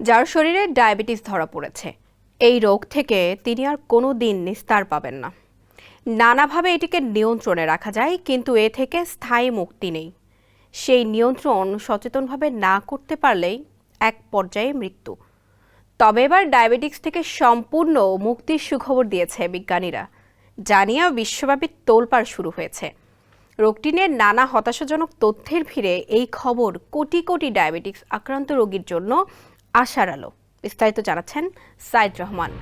যার শরীরে ডায়াবেটিস ধরা পড়েছে। এই রোগ থেকে তিনি আর কোনো দিন নিস্তার পাবেন না। নানাভাবে এটিকে নিয়ন্ত্রণে রাখা যায়, কিন্তু এ থেকে স্থায়ী মুক্তি নেই। সেই নিয়ন্ত্রণ সচেতনভাবে না করতে পারলেই এক পর্যায়ে মৃত্যু। তবে এবার ডায়াবেটিক্স থেকে সম্পূর্ণ মুক্তির সুখবর দিয়েছে বিজ্ঞানীরা। জানিয়া বিশ্বব্যাপী তোলপাড় শুরু হয়েছে। রোগটি নিয়ে নানা হতাশাজনক তথ্যের ভিড়ে এই খবর কোটি কোটি ডায়াবেটিক্স আক্রান্ত রোগীর জন্য আশার আলো। বিস্তারিত জানাচ্ছেন সাইদ রহমান।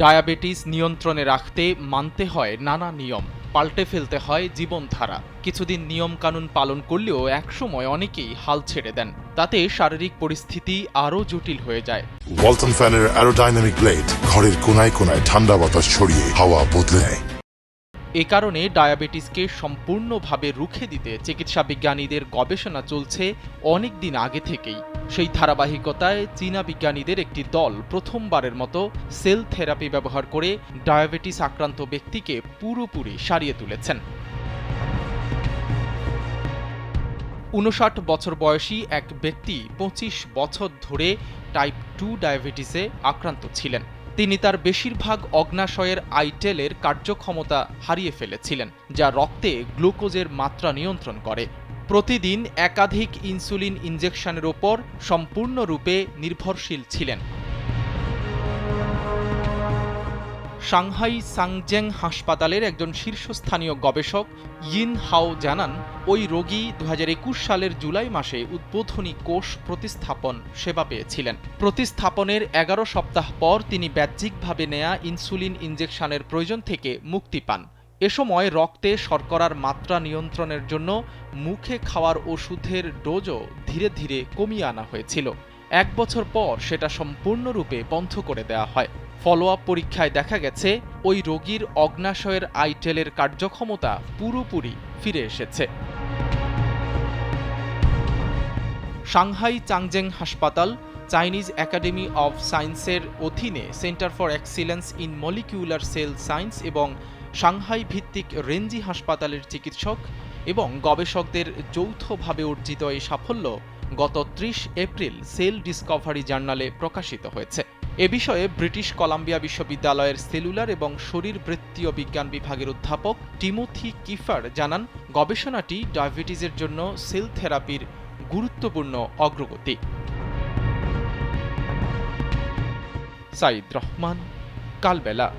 ডায়াবেটিস নিয়ন্ত্রণে রাখতে মানতে হয় নানা নিয়ম পাল্টে ফেলতে হয় জীবনধারা। কিছুদিন নিয়ম কানুন পালন করলেও একসময় অনেকেই হাল ছেড়ে দেন। তাতে শারীরিক পরিস্থিতি আরও জটিল হয়ে যায়। ওয়ালটন ফ্যানের অ্যারোডাইনামিক ব্লেড ঘরের কোনায় কোনায় ঠান্ডা বাতাস ছড়িয়ে হাওয়া বদলে দেয় এ কারণে ডায়াবেটিসকে সম্পূর্ণভাবে রুখে দিতে চিকিৎসা বিজ্ঞানীদের গবেষণা চলছে অনেক দিন আগে থেকেই। সেই ধারাবাহিকতায় চীনা বিজ্ঞানীদের একটি দল প্রথমবারের মতো সেল থেরাপি ব্যবহার করে ডায়াবেটিস আক্রান্ত ব্যক্তিকে পুরোপুরি সারিয়ে তুলেছেন। উনষাট বছর বয়সী এক ব্যক্তি পঁচিশ বছর ধরে টাইপ টু ডায়াবেটিসে আক্রান্ত ছিলেন। তিনি তার বেশিরভাগ অগ্নাশয়ের আইটেলের কার্যক্ষমতা হারিয়ে ফেলেছিলেন, যা রক্তে গ্লুকোজের মাত্রা নিয়ন্ত্রণ করে। প্রতিদিন একাধিক ইনসুলিন ইনজেকশনের ওপর সম্পূর্ণরূপে নির্ভরশীল ছিলেন। সাংহাই সাংজেং হাসপাতালের একজন শীর্ষস্থানীয় গবেষক ইন হাও জানান, ওই রোগী দু হাজার একুশ সালের জুলাই মাসে উদ্বোধনী কোষ প্রতিস্থাপন সেবা পেয়েছিলেন। প্রতিস্থাপনের এগারো সপ্তাহ পর তিনি বাহ্যিকভাবে নেয়া ইনসুলিন ইনজেকশনের প্রয়োজন থেকে মুক্তি পান। এ সময় রক্তে শর্করার মাত্রা নিয়ন্ত্রণের জন্য মুখে খাওয়ার ওষুধের ডোজও ধীরে ধীরে কমিয়ে আনা হয়েছিল। এক বছর পর সেটা সম্পূর্ণরূপে বন্ধ করে দেওয়া হয়। ফলো আপ পরীক্ষায় দেখা গেছে, ওই রোগীর অগ্নাশয়ের আইটেলের কার্যক্ষমতা পুরোপুরি ফিরে এসেছে। সাংহাই চাংজেং হাসপাতাল, চাইনিজ একাডেমি অফ সায়েন্সের অধীনে centre for excellence in molecular cell science এবং সাংহাই ভিত্তিক রেঞ্জি হাসপাতালের চিকিৎসক এবং গবেষকদের যৌথভাবে অর্জিত এই সাফল্য গত ত্রিশ এপ্রিল সেল ডিসকভারি জার্নালে প্রকাশিত হয়েছে। এ বিষয়ে ব্রিটিশ কলাম্বিয়া বিশ্ববিদ্যালয়ের সেলুলার এবং শরীরবৃত্তীয় বিজ্ঞান বিভাগের অধ্যাপক টিমোথি কিফার জানান, গবেষণাটি ডায়াবেটিসের জন্য সেল থেরাপির গুরুত্বপূর্ণ অগ্রগতি। সাইদ রহমান, কালবেলা।